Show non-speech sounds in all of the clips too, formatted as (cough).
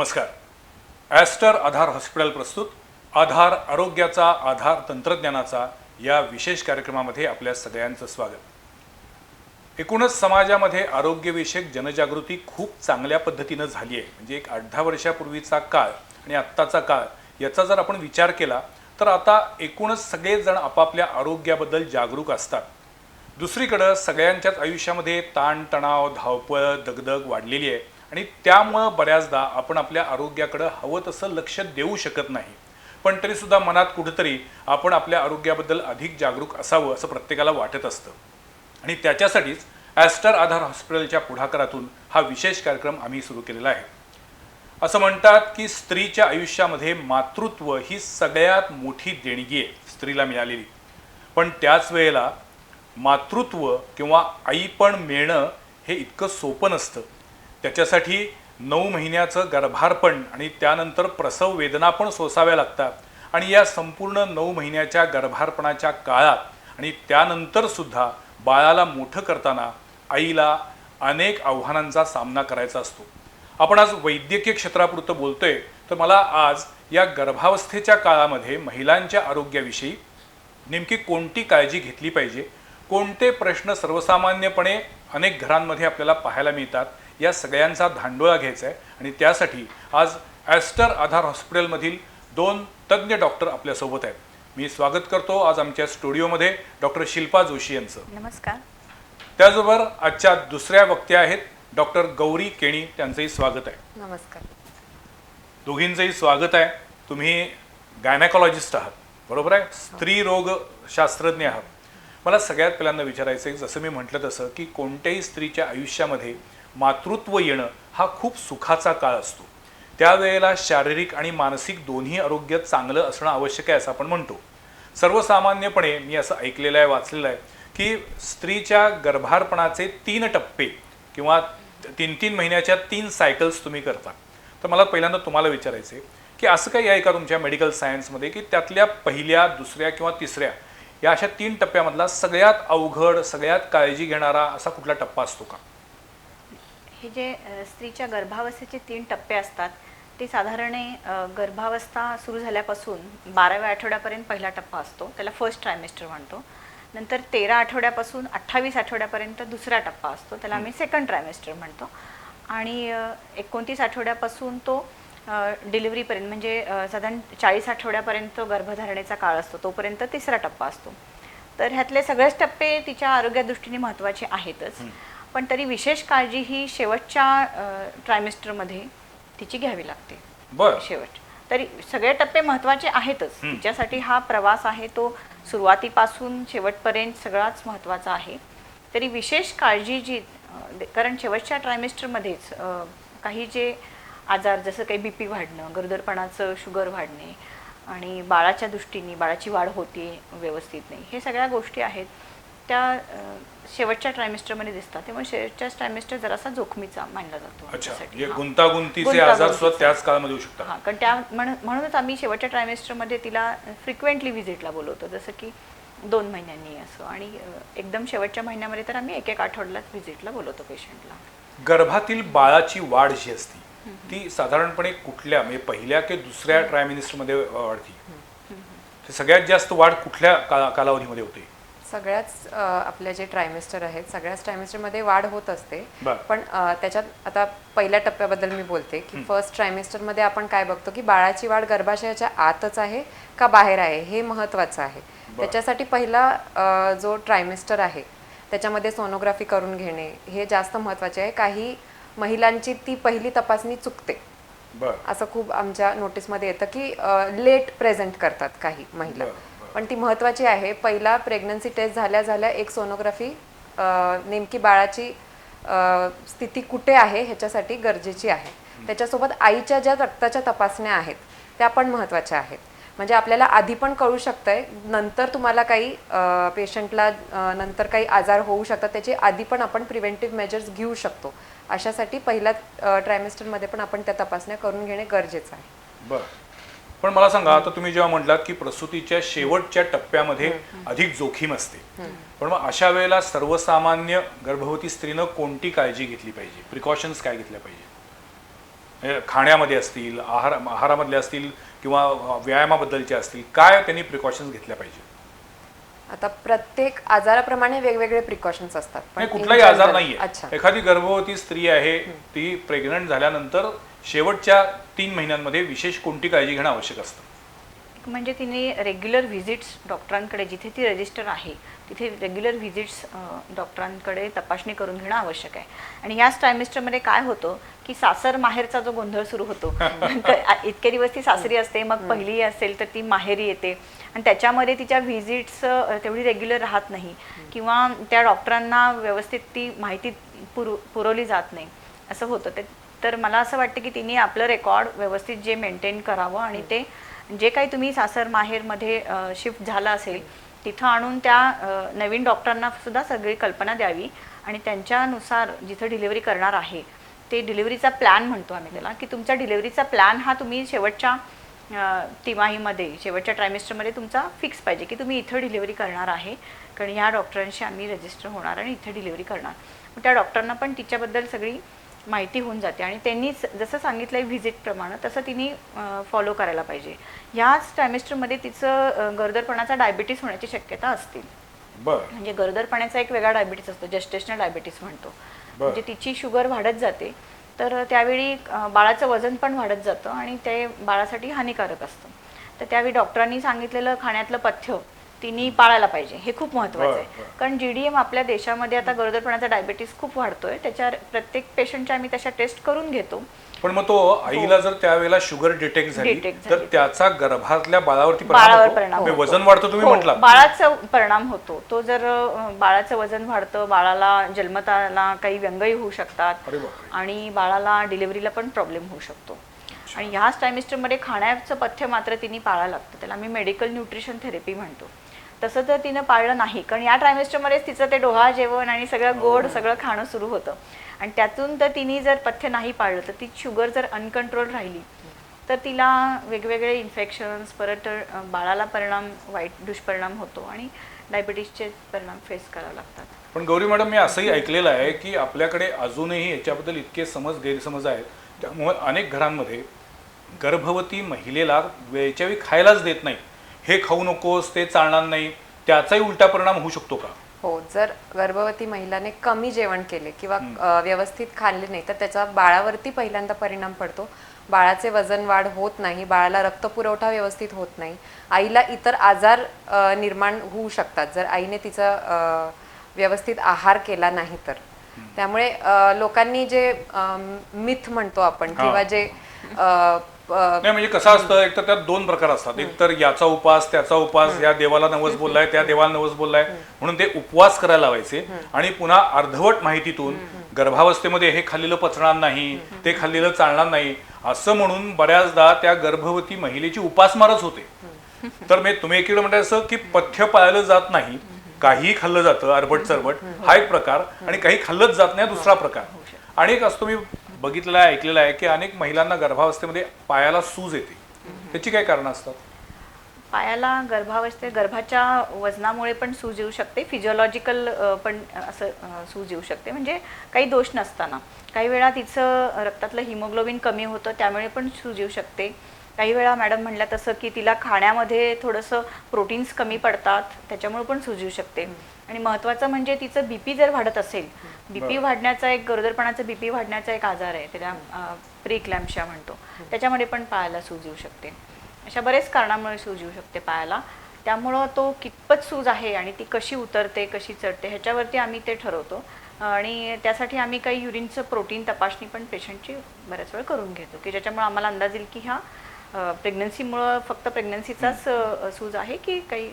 नमस्कार. ॲस्टर आधार हॉस्पिटल प्रस्तुत. आधार आरोग्याचा आधार तंत्रज्ञानाचा या विशेष कार्यक्रमामध्ये आपल्या सगळ्यांचं स्वागत. एकूणच समाजामध्ये आरोग्यविषयक जनजागृती खूप चांगल्या पद्धतीनं झाली आहे. म्हणजे एक आठ दहा वर्षापूर्वीचा काळ आणि आत्ताचा काळ याचा जर आपण विचार केला तर आता एकूणच सगळेजण आपापल्या आरोग्याबद्दल जागरूक असतात. दुसरीकडं सगळ्यांच्याच आयुष्यामध्ये ताणतणाव धावपळ दगदग वाढलेली आहे. आणि त्यामुळं बऱ्याचदा आपण आपल्या आरोग्याकडं हवं तसं लक्ष देऊ शकत नाही. पण तरीसुद्धा मनात कुठंतरी आपण आपल्या आरोग्याबद्दल अधिक जागरूक असावं असं प्रत्येकाला वाटत असतं. आणि त्याच्यासाठीच ॲस्टर आधार हॉस्पिटलच्या पुढाकारातून हा विशेष कार्यक्रम आम्ही सुरू केलेला आहे. असं म्हणतात की स्त्रीच्या आयुष्यामध्ये मातृत्व ही सगळ्यात मोठी देणगी आहे स्त्रीला मिळालेली. पण त्याच वेळेला मातृत्व किंवा आईपण मिळणं हे इतकं सोपं नसतं. त्याच्यासाठी नऊ महिन्याचं गर्भारपण आणि त्यानंतर प्रसव वेदना पण सोसाव्या लागतात. आणि या संपूर्ण नऊ महिन्याच्या गर्भारपणाच्या काळात आणि त्यानंतरसुद्धा बाळाला मोठं करताना आईला अनेक आव्हानांचा सामना करायचा असतो. आपण आज वैद्यकीय क्षेत्रापुरतं बोलतोय तर मला आज या गर्भावस्थेच्या काळामध्ये महिलांच्या आरोग्याविषयी नेमकी कोणती काळजी घेतली पाहिजे? कोणते प्रश्न सर्वसामान्यपणे अनेक घरांमध्ये आपल्याला पाहायला मिळतात? या सगळ्यांचा धांडोळा घ्यायचा आहे. आणि त्यासाठी आज ॲस्टर आधार हॉस्पिटलमधील दोन तज्ज्ञ डॉक्टर आपल्यासोबत आहेत. मी स्वागत करतो आज आमच्या स्टुडिओमध्ये डॉक्टर शिल्पा जोशी यांचं. नमस्कार. त्याचबरोबर आजच्या दुसऱ्या वक्त्या आहेत डॉक्टर गौरी केणी त्यांचंही स्वागत आहे. नमस्कार. दोघींचंही स्वागत आहे. तुम्ही गायनाकॉलॉजिस्ट आहात बरोबर आहे? स्त्री रोग शास्त्रज्ञ आहात. मला सगळ्यात पहिल्यांदा विचारायचं आहे जसं मी म्हटलं तसं की कोणत्याही स्त्रीच्या आयुष्यामध्ये मातृत्व येणं हा खूप सुखाचा काळ असतो. त्यावेळेला शारीरिक आणि मानसिक दोन्ही आरोग्य चांगलं असणं आवश्यक आहे असं आपण म्हणतो. सर्वसामान्यपणे मी असं ऐकलेलं आहे वाचलेलं आहे की स्त्रीच्या गर्भारपणाचे तीन टप्पे किंवा तीन तीन महिन्याच्या तीन सायकल्स तुम्ही करता. तर मला पहिल्यांदा तुम्हाला विचारायचं आहे की असं काही आहे का तुमच्या मेडिकल सायन्समध्ये की त्यातल्या पहिल्या दुसऱ्या किंवा तिसऱ्या या अशा तीन टप्प्यामधला सगळ्यात अवघड सगळ्यात काळजी घेणारा असा कुठला टप्पा असतो का? हे जे स्त्रीच्या गर्भावस्थेचे तीन टप्पे असतात ते साधारण गर्भावस्था सुरू झाल्यापासून बाराव्या आठवड्यापर्यंत पहिला टप्पा असतो त्याला फर्स्ट ट्रायमेस्टर म्हणतो. नंतर तेरा आठवड्यापासून अठ्ठावीस आठवड्यापर्यंत दुसरा टप्पा असतो त्याला आम्ही सेकंड ट्रायमेस्टर म्हणतो. आणि एकोणतीस आठवड्यापासून तो डिलिव्हरीपर्यंत म्हणजे साधारण चाळीस आठवड्यापर्यंत गर्भधारणेचा काळ असतो तोपर्यंत तिसरा टप्पा असतो. तर ह्यातले सगळेच टप्पे तिच्या आरोग्यादृष्टीने महत्त्वाचे आहेतच. पण तरी विशेष काळजी ही शेवटच्या ट्रायमेस्टरमध्ये तिची घ्यावी लागते. बर. शेवट. तरी सगळे टप्पे महत्त्वाचे आहेतच. तिच्यासाठी हा प्रवास आहे तो सुरुवातीपासून शेवटपर्यंत सगळाच महत्त्वाचा आहे. तरी विशेष काळजी जी कारण शेवटच्या ट्रायमेस्टरमध्येच काही जे आजार जसं काही बी पी वाढणं गरोदरपणाचं शुगर वाढणे आणि बाळाच्या दृष्टीने बाळाची वाढ होते व्यवस्थित नाही हे सगळ्या गोष्टी आहेत. त्या शेवटच्या ट्रायमेस्टरमध्ये दिसतात. त्यामुळे शेवटच्या ट्रायमेस्टर जरासा जोखमीचा मानला जातो अच्छा. म्हणजे हां. गुंतागुंतीचे आजार सुद्धा. त्याच काळामध्ये होऊ शकतात. हां कारण त्या म्हण म्हणूनच आम्ही शेवटच्या ट्रायमेस्टरमध्ये तिला फ्रिक्वेंटली व्हिजिटला बोलवतो. जसं की दोन महिन्यांनी असं. आणि अं, एकदम शेवटच्या महिन्यामध्ये तर आम्ही एक एक आठवड्याला व्हिजिटला बोलवतो पेशंटला. गर्भातील बाळाची वाढ जी असते ती साधारणपणे कुठल्या म्हणजे पहिल्या की दुसऱ्या ट्रायमिनिस्टरमध्ये वाढते. ते सगळ्यात जास्त वाढ कुठल्या काला- कालावधीमध्ये होते? सगळ्याच आपल्या जे ट्रायमेस्टर आहेत सगळ्याच ट्रायमेस्टरमध्ये वाढ होत असते. पण त्याच्यात आता पहिल्या टप्प्याबद्दल मी बोलते की फर्स्ट ट्रायमेस्टरमध्ये आपण काय बघतो की बाळाची वाढ गर्भाशयाच्या आतच आहे का बाहेर आहे हे महत्त्वाचं आहे. त्याच्यासाठी पहिला जो ट्रायमेस्टर आहे त्याच्यामध्ये सोनोग्राफी करून घेणे हे जास्त महत्त्वाचे आहे. काही महिलांची ती पहिली तपासणी चुकते. असं खूप आमच्या नोटीसमध्ये येतं की लेट प्रेझेंट करतात काही महिला. पण ती महत्त्वाची आहे. पहिला प्रेग्नन्सी टेस्ट झाल्या झाल्या एक सोनोग्राफी नेमकी बाळाची स्थिती कुठे आहे ह्याच्यासाठी गरजेची आहे. त्याच्यासोबत आईच्या ज्या रक्ताच्या तपासण्या आहेत त्या पण महत्त्वाच्या आहेत. म्हणजे आपल्याला आधी पण कळू शकतं आहे नंतर तुम्हाला काही पेशंटला नंतर काही आजार होऊ शकतात त्याची आधी पण आपण प्रिव्हेंटिव्ह मेजर्स घेऊ शकतो. अशासाठी पहिल्या ट्रायमेस्टरमध्ये पण आपण त्या तपासण्या करून घेणे गरजेचं आहे. बरं. पण मला सांगा आता तुम्ही जेव्हा म्हटलात की प्रसूतीच्या शेवटच्या टप्प्यामध्ये अधिक जोखीम असते. पण मग अशा वेळेला सर्वसामान्य गर्भवती स्त्रीनं कोणती काळजी घेतली पाहिजे? प्रिकॉशन्स काय घेतल्या पाहिजे? म्हणजे खाण्यामध्ये असतील आहार आहारामधले असतील किंवा व्यायामाबद्दलचे असतील काय त्यांनी प्रिकॉशन्स घेतल्या पाहिजे? आता प्रत्येक आजाराप्रमाणे वेगवेगळे प्रिकॉशन्स असतात. कुठलाही आजार नाहीये. एखादी गर्भवती स्त्री आहे ती प्रेग्नंट झाल्यानंतर शेवटच्या तीन महिन्यांमध्ये विशेष कोणती काळजी घेणं आवश्यक असतं? म्हणजे तिने रेग्युलर व्हिजिट्स डॉक्टरांकडे जिथे ती रजिस्टर आहे तिथे रेग्युलर व्हिजिट्स डॉक्टरांकडे तपासणी करून घेणं आवश्यक आहे. आणि याच ट्रायमिस्टरमध्ये काय होतं की सासर माहेरचा जो गोंधळ सुरू होतो (laughs) क- इतके दिवस ती सासरी असते मग पहिली असेल तर ती माहेरी येते. आणि त्याच्यामध्ये तिच्या व्हिजिट्स तेवढी रेग्युलर राहत नाही. किंवा त्या डॉक्टरांना व्यवस्थित ती माहिती पुरव पुरवली जात नाही. असं होतं. ते तर मला असं वाटतं की तिने आपलं रेकॉर्ड व्यवस्थित जे मेंटेन करावं आणि ते जे काही तुम्ही सासर माहेरमध्ये शिफ्ट झाला असेल तिथं आणून त्या नवीन डॉक्टरांना सुद्धा सगळी कल्पना द्यावी आणि त्यांच्यानुसार जिथं डिलिव्हरी करणार आहे ते डिलिव्हरीचा प्लॅन म्हणतो आम्ही त्याला की तुमचा डिलिव्हरीचा प्लॅन हा तुम्ही शेवटच्या तिमाहीमध्ये शेवटच्या ट्रायमिस्टरमध्ये तुमचा फिक्स पाहिजे की तुम्ही इथं डिलिव्हरी करणार आहे कारण ह्या डॉक्टरांशी आम्ही रजिस्टर होणार आणि इथं डिलिव्हरी करणार. मग त्या डॉक्टरांना पण तिच्याबद्दल सगळी माहिती होऊन जाते. आणि त्यांनी जसं सांगितलं आहे व्हिजिटप्रमाणे तसं तिने फॉलो करायला पाहिजे. ह्याच ट्रायमिस्टरमध्ये तिचं गरोदरपणाचा डायबिटीस होण्याची शक्यता असते बर. म्हणजे गरोदरपणाचा एक वेगळा डायबिटीस असतो जस्टेशनल डायबिटीस म्हणतो. म्हणजे तिची शुगर वाढत जाते तर त्यावेळी बाळाचं वजन पण वाढत जातं आणि ते बाळासाठी हानिकारक असतं. तर त्यावेळी डॉक्टरांनी सांगितलेलं खाण्यातलं पथ्य तिने पाळायला पाहिजे. हे खूप महत्त्वाचं बरं, आहे. कारण जी डी एम आपल्या देशामध्ये आता गरोदरपणाचा डायबिटीस खूप वाढतोय. त्याच्या प्रत्येक पेशंटच्या आम्ही तशा टेस्ट करून घेतो. पण मग तो आईला जर त्यावेळेला शुगर डिटेक्ट झाली तर. त्याचा गर्भातल्या बाळावरती परिणाम बाळावर? परिणाम म्हणजे. वजन वाढतं तुम्ही हो, म्हटलं बाळाचा परिणाम होतो. तो जर बाळाचं वजन वाढतं बाळाला जन्मताला काही व्यंगही होऊ शकतात. आणि बाळाला डिलिव्हरीला पण प्रॉब्लेम होऊ शकतो. आणि ह्याच ट्रायमिस्टरमध्ये खाण्याचं पथ्य मात्र तिने पाळायला लागतं. त्याला आम्ही मेडिकल न्यूट्रिशन थेरपी म्हणतो. तसं तर तिनं पाळलं नाही. कारण या ट्रायमिस्टरमध्येच तिचं ते डोहा जेवण आणि सगळं गोड सगळं खाणं सुरू होतं. आणि त्यातून तर तिने जर पथ्य नाही पाळलं तर ती शुगर जर अनकंट्रोल राहिली तर तिला वेगवेगळे इन्फेक्शन्स परत बाळाला परिणाम वाईट दुष्परिणाम होतो आणि डायबिटीसचे परिणाम फेस करावे लागतात. पण गौरी मॅडम मी असंही ऐकलेलं आहे की आपल्याकडे अजूनही याच्याबद्दल इतके समज गैरसमज आहेत. त्यामुळे अनेक घरांमध्ये गर्भवती महिलेला वेळच्या वेळी खायलाच देत नाही. हे खाऊ नकोस ते चालणार नाही त्याचाही उलटा परिणाम होऊ शकतो का? हो जर गर्भवती महिलाने कमी जेवण केले किंवा व्यवस्थित खाल्ले नाही तर त्याचा बाळावरती पहिल्यांदा परिणाम पडतो. बाळाचे वजन वाढ होत नाही बाळाला रक्तपुरवठा व्यवस्थित होत नाही आईला इतर आजार निर्माण होऊ शकतात. जर आईने तिचा व्यवस्थित आहार केला नाही तर. त्यामुळे लोकांनी जे मिथ म्हणतो आपण. किंवा जे नाही म्हणजे कसं असतं एक तर त्यात दोन प्रकार असतात. एक तर याचा उपास त्याचा उपास या देवाला नवस बोललाय त्या देवाला नवस बोललाय. म्हणून ते उपवास करायला लावायचे आणि पुन्हा अर्धवट माहितीतून गर्भावस्थेमध्ये हे खाल्लेलं पचणार नाही ते खाल्लेलं चालणार नाही असं म्हणून बऱ्याचदा त्या गर्भवती महिलेची उपासमारच होते. तर मी तुम्ही एकीकडे म्हणताय असं की पथ्य पाळलं जात नाही. काही खाल्लं जातं अरबट चरबट हा. एक प्रकार आणि काही खाल्लंच जात नाही हा. दुसरा प्रकार आणि एक असतो मी बघितलं आहे ऐकलेलं आहे की अनेक महिलांना गर्भावस्थेमध्ये पायाला सूज येते. त्याची काय कारणं असतात? पायाला गर्भावस्थे गर्भाच्या वजनामुळे पण सूज येऊ शकते. फिजिओलॉजिकल पण असं सूज येऊ शकते. म्हणजे काही दोष नसताना. काही वेळा तिचं रक्तातलं हिमोग्लोबिन कमी होतं त्यामुळे पण सूज येऊ शकते. काही वेळा मॅडम म्हणल्या तसं की तिला खाण्यामध्ये थोडंसं प्रोटीन्स कमी पडतात त्याच्यामुळे पण सूज येऊ शकते. आणि महत्त्वाचं म्हणजे तिचं बीपी जर वाढत असेल बीपी वाढण्याचा एक गरोदरपणाचा बीपी वाढण्याचा एक आजार आहे त्याला प्रिक्लॅम्शिया म्हणतो. त्याच्यामध्ये पण पायाला सूज येऊ शकते. अशा बरेच कारणामुळे सूज येऊ शकते पायाला. त्यामुळं तो कितपत सूज आहे आणि ती कशी उतरते कशी चढते ह्याच्यावरती आम्ही ते ठरवतो. आणि त्यासाठी आम्ही काही युरिनचं प्रोटीन तपासणी पण पेशंटची बऱ्याच वेळ करून घेतो की ज्याच्यामुळे आम्हाला अंदाज येईल की ह्या प्रेग्नन्सीमुळं फक्त प्रेग्नन्सीचाच सूज आहे की काही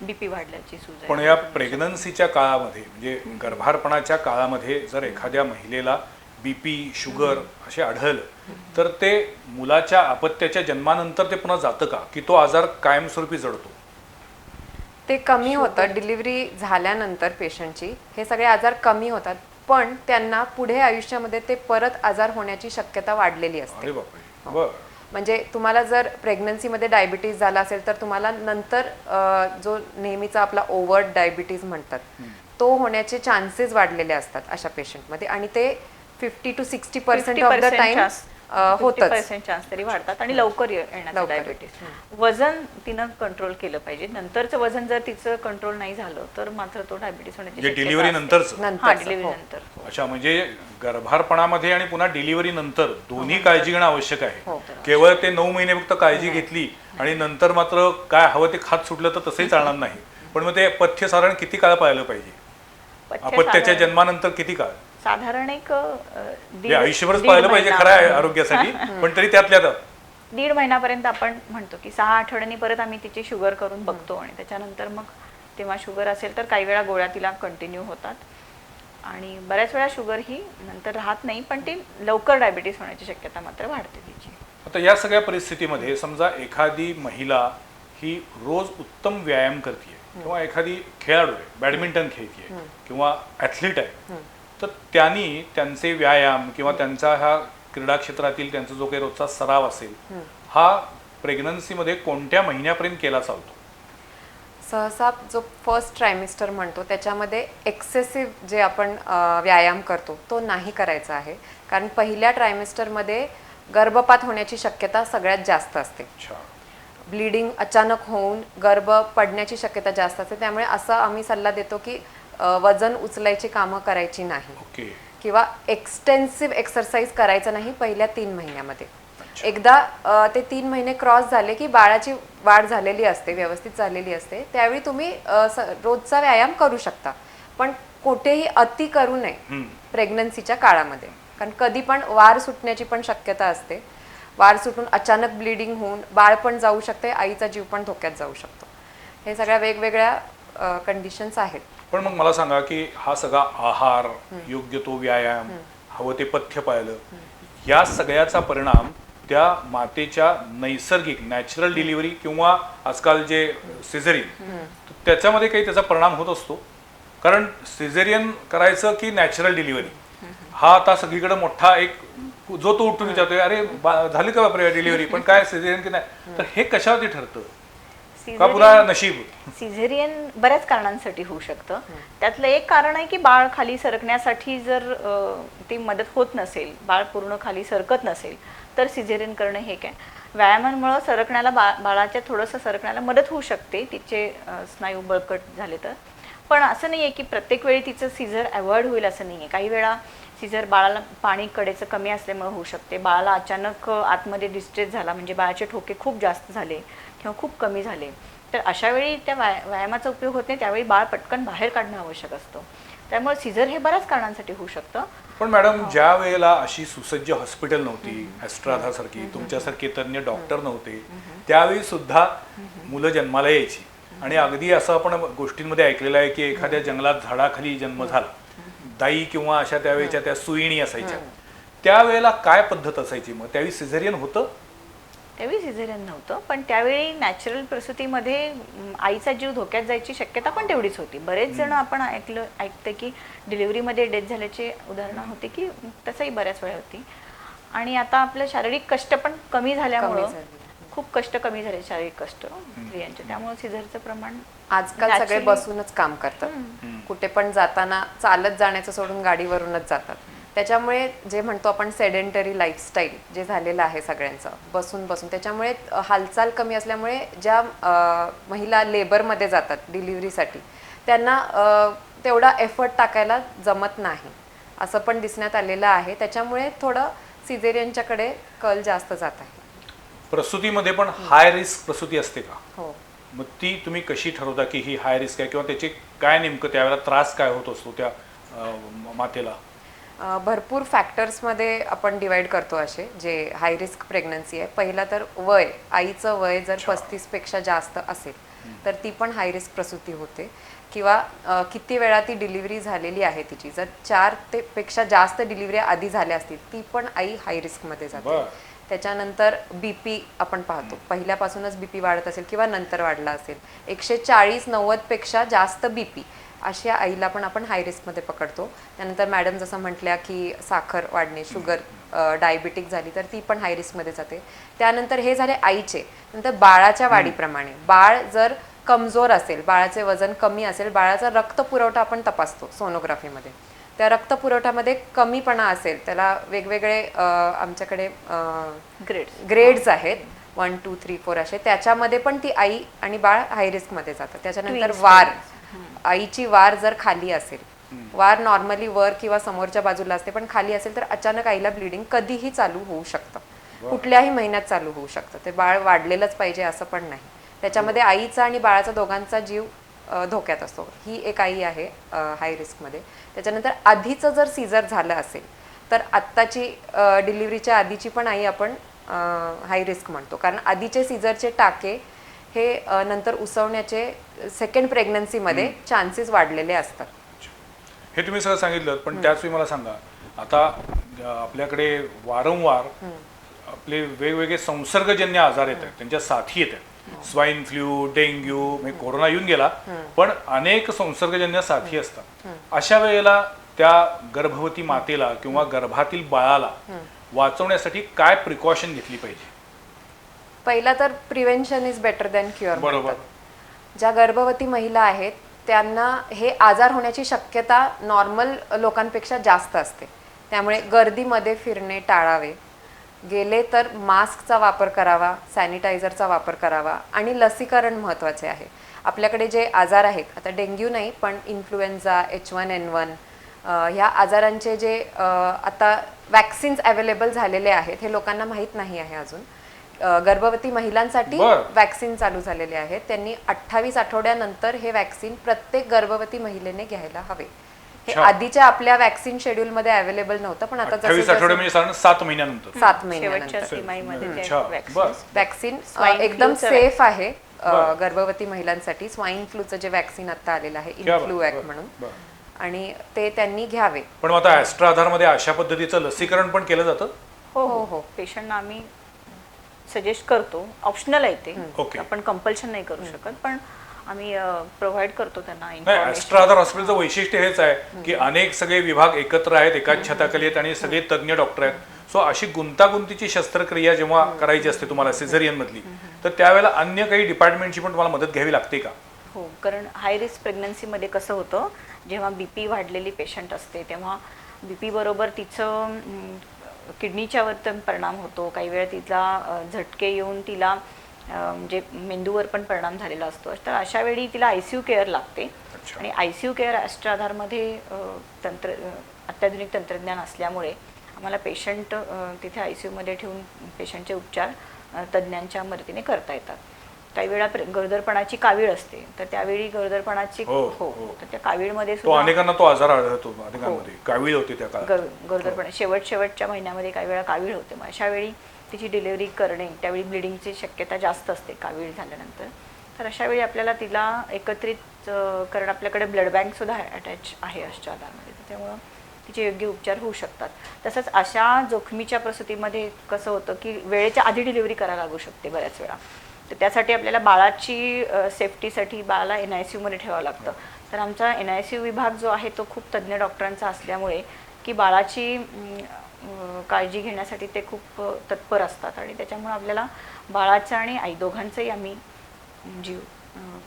बी पी वाढल्याची सूज आहे? पण या प्रेग्नन्सीच्या काळामध्ये म्हणजे गर्भारपणाच्या काळामध्ये जर एखाद्या महिलेला बीपी शुगर असे आढळलं तर ते मुलाच्या अपत्याच्या जन्मानंतर ते पुन्हा जातं का? की तो आजार कायमस्वरूपी जडतो? ते कमी होतं डिलिव्हरी झाल्यानंतर पेशंटची. हे सगळे आजार कमी होतात पण त्यांना पुढे आयुष्यामध्ये ते परत आजार होण्याची शक्यता वाढलेली असते. म्हणजे तुम्हाला जर प्रेग्नन्सीमध्ये डायबिटीज झाला असेल तर तुम्हाला नंतर जो नेहमीचा आपला ओव्हर डायबिटीज म्हणतात तो होण्याचे चान्सेस वाढलेले असतात अशा पेशंटमध्ये आणि ते fifty to sixty percent of the 50% time percent chance तरी वाढतात आणि लवकर ये- येण्याचं लवकर. डायबिटीस वजन तिनं कंट्रोल केलं पाहिजे. नंतरचं वजन जर तिचं कंट्रोल नाही झालं तर मात्र तो डायबिटीस होण्याची म्हणजे डिलिव्हरी हा नंतर. डिलिव्हरी नंतर अच्छा म्हणजे गर्भारपणामध्ये आणि पुन्हा डिलिव्हरी नंतर दोन्ही काळजी घेणं आवश्यक आहे. हो. केवळ ते नऊ महिने फक्त काळजी घेतली आणि नंतर मात्र काय हवं ते खात सुटलं तर तसंही चालणार नाही. पण मग ते पथ्य साधारण किती काळ पाळलं पाहिजे? अपत्याच्या जन्मानंतर किती काळ? साधारण एक आयुष्यभरच पाहिलं पाहिजे. खरं आहे आरोग्यासाठी (laughs) पण तरी त्यातल्या त्यात दीड महिन्यापर्यंत आपण म्हणतो की सहा आठवड्यांनी परत आम्ही तिची शुगर करून बघतो आणि त्याच्यानंतर मग तेव्हा शुगर असेल तर काही वेळा गोळ्या तिला कंटिन्यू होतात. आणि बऱ्याच वेळा शुगर ही नंतर राहत नाही पण ती लवकर डायबिटीस होण्याची शक्यता मात्र वाढते तिची. आता या सगळ्या परिस्थितीमध्ये समजा एखादी महिला ही रोज उत्तम व्यायाम करते किंवा एखादी खेळाडू आहे बॅडमिंटन खेळते किंवा ॲथलीट आहे तर त्यांनी त्यांचे व्यायाम किंवा त्यांचा हा क्रीडा क्षेत्रातील त्यांचा जो काही रोजचा सराव असेल हा प्रेग्नन्सीमध्ये कोणत्या महिन्यापर्यंत केला चालतो? सहसा जो फर्स्ट ट्रायमिस्टर म्हणतो त्याच्यामध्ये एक्सेसिव्ह जे आपण व्यायाम करतो तो नाही करायचा आहे. कारण पहिल्या ट्रायमिस्टरमध्ये गर्भपात होण्याची शक्यता सगळ्यात जास्त असते. ब्लिडिंग अचानक होऊन गर्भ पडण्याची शक्यता जास्त असते. त्यामुळे असं आम्ही सल्ला देतो की वजन उचलायची कामं करायची नाही. किंवा एक्सटेन्सिव्ह एक्सरसाइज करायचं नाही पहिल्या तीन महिन्यामध्ये. एकदा ते तीन महिने क्रॉस झाले की बाळाची वाढ झालेली असते व्यवस्थित झालेली असते त्यावेळी तुम्ही रोजचा व्यायाम करू शकता. पण कुठेही अति करू नये. प्रेग्नन्सीच्या काळामध्ये. कारण कधी पण वार सुटण्याची पण शक्यता असते. वार सुटून अचानक ब्लिडिंग होऊन बाळ पण जाऊ शकते आईचा जीव पण धोक्यात जाऊ शकतो. हे सगळ्या वेगवेगळ्या कंडिशन्स आहेत. पण मग मला सांगा की हा सगळा आहार योग्य तो व्यायाम हवं ते पथ्य पाळलं. या सगळ्याचा परिणाम त्या मातेच्या नैसर्गिक नॅचरल डिलिव्हरी किंवा आजकाल जे सिझरिन त्याच्यामध्ये काही त्याचा परिणाम होत असतो. कारण सिझेरियन करायचं की नॅचरल डिलिव्हरी हा आता सगळीकडे मोठा एक जो तो उठून विचारतोय अरे झाली का बापरे डिलिव्हरी पण काय (laughs) सिझेरियन की नाही? तर हे कशावरती ठरतं? का पुरा नशीब? सिझेरियन बऱ्याच कारणांसाठी होऊ शकतं. त्यातलं एक कारण आहे की बाळ खाली सरकण्यासाठी जर ती मदत होत नसेल बाळ पूर्ण खाली सरकत नसेल तर सिझेरियन करणं हे काय? व्यायामांमुळं सरकण्याला बा बाळाच्या थोडंसं सरकण्याला मदत होऊ शकते तिचे स्नायू बळकट झाले तर. पण असं नाही आहे की प्रत्येक वेळी तिचं सिझर अवॉइड होईल असं नाही आहे काही वेळा सिझर बाळाला पाणी कडेचं कमी असल्यामुळे होऊ शकते. बाळाला अचानक आतमध्ये डिस्ट्रेस झाला म्हणजे बाळाचे ठोके खूप जास्त झाले किंवा खूप कमी झाले. तर अशा वेळी त्या व्याया व्यायामाचा उपयोग होत नाही त्यावेळी बाळ पटकन बाहेर काढणं आवश्यक असतं. त्यामुळे सिझर हे बऱ्याच कारणांसाठी होऊ शकतं. पण मॅडम ज्या वेळेला अशी सुसज्ज हॉस्पिटल नव्हती ॲस्ट्राधा सारखी तुमच्यासारखे तज्ञ डॉक्टर नव्हते त्यावेळी सुद्धा मुलं जन्माला यायची. आणि अगदी असं आपण गोष्टींमध्ये ऐकलेलं आहे की एखाद्या जंगलात झाडाखाली जन्म झाला. दाई किंवा अशा त्यावेळेच्या त्या सुईणी असायच्या. त्यावेळेला काय पद्धत असायची? मग त्यावेळी सिझेरियन होतं? त्यावेळी सिझेरियन नव्हतं पण त्यावेळी नॅचरल प्रसूतीमध्ये आईचा जीव धोक्यात जायची शक्यता पण तेवढीच होती. बरेच जण आपण ऐकलं ऐकते की डिलिव्हरीमध्ये डेथ झाल्याचे उदाहरणं होते की तसंही बऱ्याच वेळा होती. आणि आता आपलं शारीरिक कष्ट पण कमी झाल्यामुळं झाले. खूप कष्ट कमी झाले शारीरिक कष्ट स्त्रियांचे. त्यामुळे सिझरचं प्रमाण आजकाल सगळे बसूनच काम करतात. कुठे पण जाताना चालत जाण्याचं सोडून गाडीवरूनच जातात. त्याच्यामुळे जे म्हणतो आपण सेडेंटरी लाईफस्टाईल जे झालेलं आहे सगळ्यांचं बसून बसून त्याच्यामुळे हालचाल कमी असल्यामुळे ज्या महिला लेबरमध्ये जातात डिलिव्हरीसाठी त्यांना तेवढा एफर्ट टाकायला जमत नाही. असं पण दिसण्यात आलेलं आहे. त्याच्यामुळे थोडं सिझेरियनच्याकडे कल जास्त जात आहे. प्रसूतीमध्ये पण हाय रिस्क प्रसूती असते का? हो. मग ती तुम्ही कशी ठरवता की ही हाय रिस्क आहे? किंवा त्याचे काय नेमकं त्यावेळेला त्रास काय होत असतो त्या मातेला? भरपूर फॅक्टर्समध्ये आपण डिवाइड करतो असे जे हाय रिस्क प्रेग्नन्सी आहे. पहिला तर वय आईचं वय जर पस्तीसपेक्षा जास्त असेल तर ती पण हाय रिस्क प्रसूती होते. किंवा किती वेळा ती डिलिव्हरी झालेली आहे तिची. जर चार ते पेक्षा जास्त डिलिव्हरी आधी झाल्या असतील ती पण आई हाय रिस्कमध्ये जाते. त्याच्यानंतर बीपी आपण पाहतो. पहिल्यापासूनच बीपी वाढत असेल किंवा नंतर वाढला असेल. एकशे चाळीस नव्वदपेक्षा जास्त बीपी अशा आईला पण आपण हाय रिस्कमध्ये पकडतो. त्यानंतर मॅडम जसं म्हटल्या की साखर वाढणे शुगर डायबिटिक झाली तर ती पण हाय रिस्कमध्ये जाते. त्यानंतर हे झाले आईचे. नंतर बाळाच्या वाढीप्रमाणे. बाळ जर कमजोर असेल बाळाचे वजन कमी असेल बाळाचा रक्त पुरवठा आपण तपासतो सोनोग्राफीमध्ये त्या रक्तपुरवठ्यामध्ये कमीपणा असेल त्याला वेगवेगळे आमच्याकडे ग्रेड ग्रेड्स आहेत. वन टू थ्री फोर असे. त्याच्यामध्ये पण ती आई आणि बाळ हाय रिस्कमध्ये जातं त्याच्यानंतर वार. आईची वार जर खाली असेल वार नॉर्मली वर किंवा समोरच्या बाजूला असते पण खाली असेल तर अचानक आईला ब्लिडिंग कधीही चालू होऊ शकतं. कुठल्याही महिन्यात चालू होऊ शकतं. ते बाळ वाढलेलंच पाहिजे असं पण नाही. त्याच्यामध्ये आईचा आणि बाळाचा दोघांचा जीव धोक्यात असतो. ही एक आई आहे हाय रिस्कमध्ये त्याच्यानंतर आधीचं जर सीझर झालं असेल तर आत्ताची डिलिव्हरीच्या आधीची पण आई आपण हाय रिस्क म्हणतो. कारण आधीचे सीझरचे टाके हे नंतर उसवण्याचे सेकंड प्रेग्नन्सीमध्ये चान्सेस वाढलेले असतात. हे तुम्ही सगळं सांगितलं पण त्याच वेळी मला सांगा. आता आपल्याकडे वारंवार आपले वेगवेगळे संसर्गजन्य आजार येत आहेत त्यांच्या साथी येत आहेत. स्वाईन फ्लू डेंग्यू म्हणजे कोरोना येऊन गेला पण अनेक संसर्गजन्य साथी असतात. अशा वेळेला त्या गर्भवती मातेला किंवा गर्भातील बाळाला वाचवण्यासाठी काय प्रिकॉशन घेतली पाहिजे? पहिला तर prevention is better than cure बरोबर. ज्या गर्भवती महिला आहेत त्यांना हे आजार होण्याची शक्यता नॉर्मल लोकांपेक्षा जास्त असते. त्यामुळे गर्दीमध्ये फिरणे टाळावे. गेले तर मास्कचा वापर करावा सॅनिटायझरचा वापर करावा आणि लसीकरण महत्त्वाचे आहे. आपल्याकडे जे आजार आहेत आता डेंग्यू नाही पण influenza H one N one ह्या आजारांचे जे आता वॅक्सिन्स अवेलेबल झालेले आहेत हे लोकांना माहीत नाही आहे अजून. गर्भवती महिलांसाठी. वॅक्सिन चालू झालेले आहेत. त्यांनी अठ्ठावीस आठवड्यानंतर हे वॅक्सिन प्रत्येक गर्भवती महिलेने घ्यायला हवे. हे. आधीच्या आपल्या वॅक्सिन शेड्यूल मध्ये अवेलेबल नव्हतं पण आता अठ्ठावीस आठवडे म्हणजे साधारण सात महिन्यानंतर. सात शेवटच्या महिन्यानंतर तिमाहीमध्ये ते अच्छा, vaccines. बरं. वॅक्सिन Swine एकदम flu चं सेफ आहे अ, बरं. गर्भवती महिलांसाठी. स्वाईन फ्लूचं जे वॅक्सिन आता आलेलं आहे क्या बात, बरं, म्हणून. बरं. आणि ते त्यांनी घ्यावे. पण मग आता ॲस्ट्रा आधारमध्ये अशा पद्धतीचं लसीकरण पण केलं जातं? हो हो, हो हो. पेशंटना आम्ही सजेस्ट करतो. ऑप्शनल आहे ते. ओके. आपण कंपल्शन नाही करू शकत. पण आम्ही प्रोव्हाइड करतो त्यांना. ॲस्ट्रा आधार हॉस्पिटलचं वैशिष्ट्य हेच आहे की अनेक सगळे विभाग एकत्र आहेत एकाच छताखाली आहेत आणि सगळे तज्ज्ञ डॉक्टर आहेत. सो अशी गुंतागुंतीची शस्त्रक्रिया जेव्हा करायची असते तुम्हाला सिझरियन मधली तर त्यावेळेला अन्य काही डिपार्टमेंटची पण तुम्हाला मदत घ्यावी लागते का? हो कारण हाय रिस्क प्रेग्नन्सीमध्ये कसं होतं जेव्हा बी पी वाढलेली पेशंट असते तेव्हा बी पी बरोबर तिचं किडनीच्यावर परिणाम होतो. काही वेळा तिला झटके येऊन तिला म्हणजे मेंदूवर पण परिणाम झालेला असतो. तर अशा वेळी तिला आय सी यू केअर लागते. आणि I C U care Astra आधारमध्ये अं, तंत्र अत्याधुनिक तंत्रज्ञान असल्यामुळे आम्हाला पेशंट तिथे आय सी यूमध्ये ठेवून पेशंटचे उपचार तज्ज्ञांच्या मदतीने करता येतात. काही वेळा गरोदरपणाची कावीळ असते. तर त्यावेळी गरोदरपणाची हो, हो हो. तर त्या कावीळमध्ये अनेकांना तो आजार आढळतो अनेकांमध्ये. कावीळ होते त्या गरोदरपणा शेवट शेवटच्या महिन्यामध्ये काही वेळा कावीळ होते. मग अशा वेळी तिची डिलेवरी करणे त्यावेळी ब्लिडिंगची शक्यता जास्त असते कावीळ झाल्यानंतर. तर अशा वेळी आपल्याला तिला एकत्रित कारण आपल्याकडे ब्लड बँकसुद्धा अटॅच आहे अशा आधारमध्ये तर त्यामुळं तिचे योग्य उपचार होऊ शकतात. तसंच अशा जोखमीच्या प्रसूतीमध्ये कसं होतं की वेळेच्या आधी डिलिव्हरी करायला लागू शकते बऱ्याच वेळा. तर त्यासाठी आपल्याला बाळाची सेफ्टीसाठी बाळाला एन आय सी यूमध्ये ठेवावं लागतं. तर आमचा एन आय सी यू विभाग जो आहे तो खूप तज्ज्ञ डॉक्टरांचा असल्यामुळे की बाळाची काळजी घेण्यासाठी ते खूप तत्पर असतात आणि त्याच्यामुळे आपल्याला बाळाचं आणि आई दोघांचंही आम्ही जीव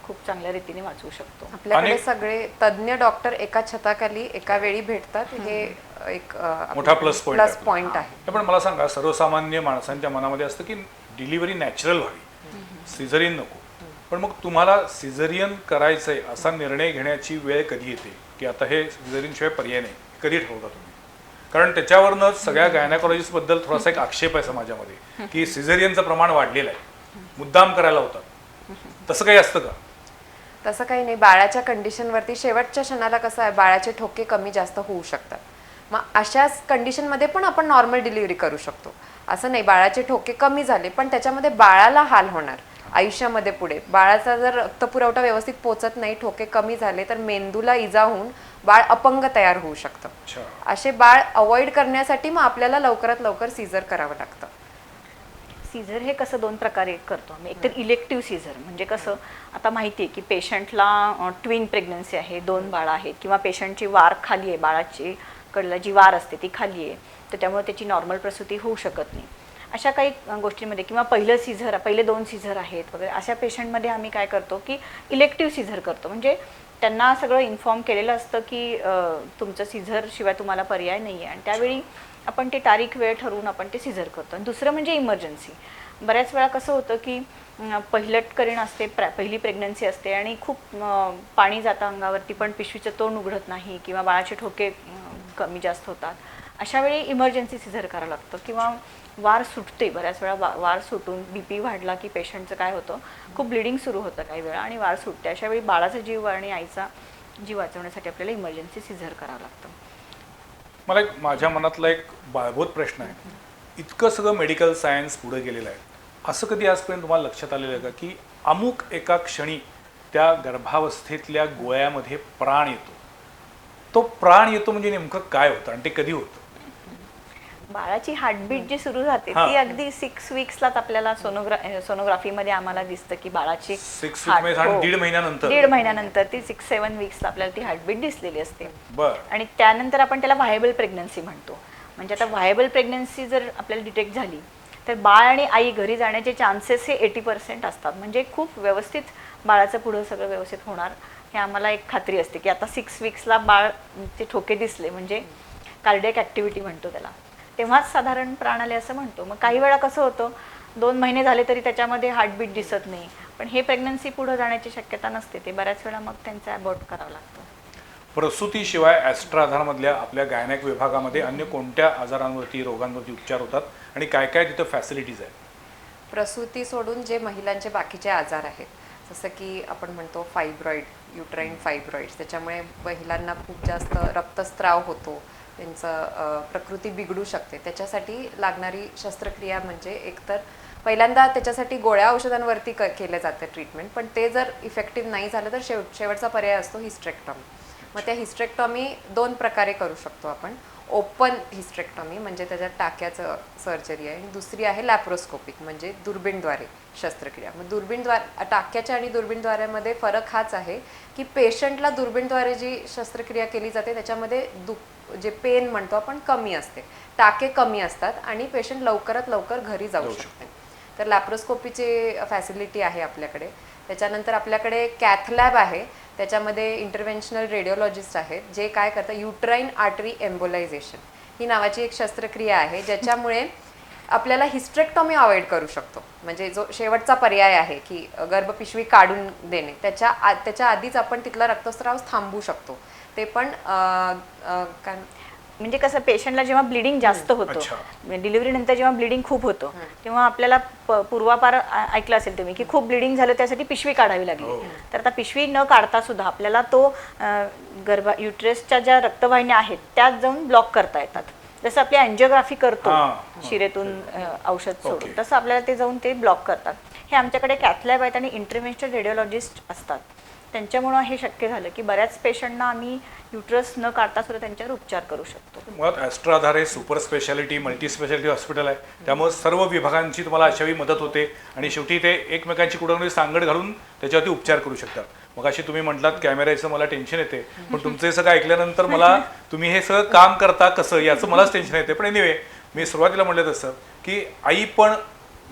खूप चांगल्या रीतीने वाचवू शकतो. आपल्याकडे सगळे तज्ज्ञ डॉक्टर एका छताखाली एका वेळी भेटतात. हे. एक मोठा प्लस आहे. पॉइंट आहे. हे पण मला सांगा सर्वसामान्य माणसांच्या मनामध्ये असतं की डिलिव्हरी नॅचरल व्हावी. सिझरियन नको. पण मग तुम्हाला सिझरियन करायचंय असा निर्णय घेण्याची वेळ कधी येते? की आता हे सिझरियन शिवाय पर्याय नाही. कधी ठरवता तुम्ही? कारण त्याच्यावरनं सगळ्या गायनाकॉलॉजिस्टबद्दल थोडासा एक आक्षेप आहे समाजामध्ये की सिझेरियनचं प्रमाण वाढलेलं आहे. मुद्दाम करायला होतं. तसं काही असतं का? तसं काही नाही. बाळाच्या कंडिशनवरती शेवटच्या क्षणाला कसं आहे बाळाचे ठोके कमी जास्त होऊ शकतात. मग अशाच कंडिशनमध्ये पण आपण नॉर्मल डिलिव्हरी करू शकतो. असं नाही बाळाचे ठोके कमी झाले पण त्याच्यामध्ये बाळाला हाल होणार. आयुष्यामध्ये पुढे. बाळाचा जर रक्तपुरवठा व्यवस्थित पोचत नाही ठोके कमी झाले तर मेंदूला इजा होऊन बाळ अपंग तयार होऊ शकतं. अच्छा. असे बाळ अवॉइड करण्यासाठी मग आपल्याला लवकरात लवकर सीझर करावं लागतं. सीझर हे कसं दोन प्रकारे करतो आम्ही. एकतर इलेक्टिव्ह सीझर म्हणजे कसं आता माहिती आहे की पेशंटला ट्विन प्रेग्नन्सी आहे दोन बाळं आहेत किंवा पेशंटची वार खाली आहे बाळाची कडला जी वार असते ती खाली आहे तर त्यामुळे त्याची नॉर्मल प्रसूती होऊ शकत नाही. अशा काही गोष्टींमध्ये किंवा पहिलं सीझर पहिले दोन सीझर आहेत वगैरे अशा पेशंटमध्ये आम्ही काय करतो की इलेक्टिव्ह सीझर करतो. म्हणजे त्यांना सगळं इन्फॉर्म केलेलं असतं की तुमचं सीझर शिवाय तुम्हाला पर्याय नाही आहे आणि त्यावेळी आपण ते तारीख वेळ ठरवून आपण ते सीझर करतो. आणि दुसरं म्हणजे इमर्जन्सी बऱ्याच वेळा कसं होतं की पहिलटकरीण असते प्र पहिली प्रेग्नन्सी असते आणि खूप पाणी जातं अंगावरती पण पिशवीचं तोंड उघडत नाही किंवा बाळाचे ठोके कमी जास्त होतात. अशा वेळी इमर्जन्सी सिझर करावं लागतं किंवा वार सुटते बऱ्याच वेळा वा वार सुटून बी पी वाढला की पेशंटचं काय होतं? खूप ब्लिडिंग सुरू होतं काही वेळा आणि वार सुटते अशा वेळी बाळाचा जीव आणि आईचा जीव वाचवण्यासाठी आपल्याला इमर्जन्सी सिझर करावं लागतं. मला एक माझ्या मनातला एक बाळभूत प्रश्न आहे. इतकं सगळं मेडिकल सायन्स पुढे गेलेलं आहे. असं कधी आजपर्यंत तुम्हाला लक्षात आलेलं का की अमुक एका क्षणी त्या गर्भावस्थेतल्या गोळ्यामध्ये प्राण येतो? तो प्राण येतो म्हणजे नेमकं काय होतं? आणि ते कधी होतं? बाळाची हार्टबीट जी सुरू राहते हा. ती अगदी सिक्स वीक्सलाच आपल्याला सोनोग्रा सोनोग्राफीमध्ये आम्हाला दिसतं की बाळाची म्हणजे हो. दीड महिन्यानंतर. दीड महिन्यानंतर ती सिक्स सेवन वीक्सला आपल्याला ती हार्टबीट दिसलेली असते आणि त्यानंतर आपण त्याला व्हायबल प्रेग्नन्सी म्हणतो म्हणजे आता व्हायबल प्रेग्नन्सी जर आपल्याला डिटेक्ट झाली तर बाळ आणि आई घरी जाण्याचे चान्सेस हे एटी पर्सेंट असतात म्हणजे खूप व्यवस्थित बाळाचं पुढं सगळं व्यवस्थित होणार हे आम्हाला एक खात्री असते की आता सिक्स वीक्सला बाळ ते ठोके दिसले म्हणजे कार्डियक ॲक्टिव्हिटी म्हणतो त्याला तेव्हाच साधारण प्राण आले असं म्हणतो. मग काही वेळा कसं होतं दोन महिने झाले तरी त्याच्यामध्ये हार्टबीट दिसत नाही. पण हे प्रेग्नन्सी पुढं जाण्याची शक्यता नसते. ते बऱ्याच वेळा मग त्यांचं अबॉर्ट करावं लागतं. प्रसूतीशिवाय ॲस्ट्राधारमधल्या आपल्या गायनॅक विभागामध्ये अन्य कोणत्या आजारांवरती रोगांवरती उपचार होतात आणि काय काय तिथं फॅसिलिटीज आहेत? प्रसूती सोडून जे महिलांचे बाकीचे आजार आहेत जसं की आपण म्हणतो फायब्रॉईड युट्राईन फायब्रॉईड्स त्याच्यामुळे महिलांना खूप जास्त रक्तस्राव होतो. त्यांचं प्रकृती बिघडू शकते. त्याच्यासाठी लागणारी शस्त्रक्रिया म्हणजे एकतर पहिल्यांदा त्याच्यासाठी गोळ्या औषधांवरती क केलं जातं ट्रीटमेंट पण ते जर इफेक्टिव्ह नाही झालं तर शेव शेवटचा पर्याय असतो हिस्ट्रेक्टॉमी मग त्या हिस्ट्रेक्टॉमी दोन प्रकारे करू शकतो आपण. ओपन हिस्ट्रेक्टॉमी म्हणजे त्याच्यात टाक्याचं सर्जरी आहे. आणि दुसरी आहे लॅप्रोस्कोपिक म्हणजे दुर्बीणद्वारे शस्त्रक्रिया. मग दुर्बीणद्वारे टाक्याच्या आणि दुर्बीणद्वाऱ्यामध्ये फरक हाच आहे की पेशंटला दुर्बीणद्वारे जी शस्त्रक्रिया केली जाते त्याच्यामध्ये दुख जे पेन म्हणतो आपण कमी असते. टाके कमी असतात आणि पेशंट लवकरात लवकर घरी जाऊ शकते. तर लॅप्रोस्कोपीची फॅसिलिटी आहे आपल्याकडे. त्याच्यानंतर आपल्याकडे कॅथलॅब आहे त्याच्यामध्ये इंटरव्हेन्शनल रेडिओलॉजिस्ट आहेत जे काय करतात युट्राईन आर्टरी एम्बोलायझेशन ही नावाची एक शस्त्रक्रिया आहे ज्याच्यामुळे आपल्याला हिस्ट्रेक्टॉमी अवॉइड करू शकतो. म्हणजे जो शेवटचा पर्याय आहे की गर्भपिशवी काढून देणे. त्याच्या आ- त्याच्या आधीच आपण तिथला रक्तस्राव थांबवू शकतो. ते पण काय म्हणजे कसं पेशंटला जेव्हा ब्लिडिंग जास्त. होतं डिलिव्हरी नंतर जेव्हा ब्लिडिंग खूप होतं तेव्हा आपल्याला पूर्वापार ऐकलं असेल तुम्ही की खूप ब्लिडिंग झालं त्यासाठी पिशवी काढावी लागली हो. तर आता पिशवी न काढता सुद्धा आपल्याला तो गर्भ युट्रेसच्या ज्या रक्तवाहिन्या आहेत त्यात जाऊन ब्लॉक करता येतात जसं आपली अँजिओग्राफी करतो. शिरेतून औषध सोडून. तसं आपल्याला ते जाऊन ते ब्लॉक करतात हे आमच्याकडे कॅथलॅब आहेत आणि इंटरव्हेन्शनल रेडिओलॉजिस्ट असतात त्यांच्यामुळं हे शक्य झालं की बऱ्याच पेशंटना आम्ही युट्रस न काढता सुद्धा त्यांच्यावर उपचार करू शकतो. मुळात ॲस्ट्राधार हे super speciality multi speciality hospital आहे. त्यामुळे सर्व विभागांची तुम्हाला अशावेळी मदत होते आणि शेवटी ते एकमेकांची कुठं सांगड घालून त्याच्यावरती उपचार करू शकतात. मग अशी तुम्ही म्हटलात कॅमेऱ्याचं मला टेन्शन येते पण तुमचं हे सगळं ऐकल्यानंतर मला (laughs) तुम्ही हे सगळं काम करता कसं याचं मलाच टेन्शन येते. पण एनिवे मी सुरुवातीला म्हटलं तसं की आई पण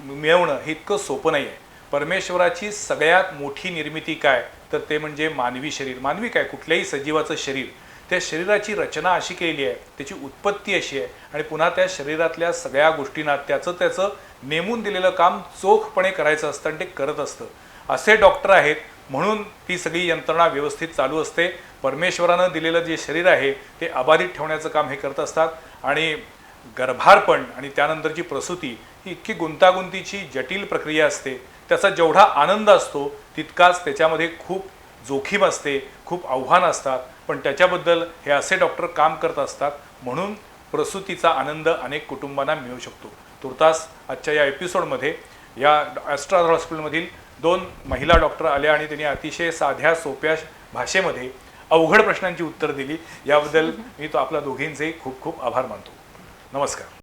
मिळवणं हे इतकं सोपं नाही आहे परमेश्वराची सगळ्यात मोठी निर्मिती काय? तर ते म्हणजे मानवी शरीर. मानवी काय? कुठल्याही सजीवाचं शरीर. त्या शरीराची रचना अशी केलेली आहे. त्याची उत्पत्ती अशी आहे. आणि पुन्हा त्या शरीरातल्या सगळ्या गोष्टींना त्याचं त्याचं नेमून दिलेलं काम चोखपणे करायचं असतं आणि ते करत असतं. असे डॉक्टर आहेत. म्हणून ती सगळी यंत्रणा व्यवस्थित चालू असते. परमेश्वरानं दिलेलं जे शरीर आहे ते अबाधित ठेवण्याचं काम हे करत असतात. आणि गर्भारपण आणि त्यानंतरची प्रसूती ही इतकी गुंतागुंतीची जटिल प्रक्रिया असते. त्याचा जेवढा आनंद असतो तितकाच त्याच्यामध्ये खूप जोखीम असते खूप आव्हानं असतात. पण त्याच्याबद्दल हे असे डॉक्टर काम करत असतात म्हणून प्रसूतीचा आनंद अनेक कुटुंबांना मिळू शकतो. तुर्तास आजच्या या एपिसोडमध्ये या ॲस्ट्राज हॉस्पिटलमधील दोन महिला डॉक्टर आल्या आणि त्यांनी अतिशय साध्या सोप्या भाषेमध्ये अवघड प्रश्नांची उत्तर दिली. याबद्दल मी तो आपल्या दोघींचे खूप खूप आभार मानतो. नमस्कार.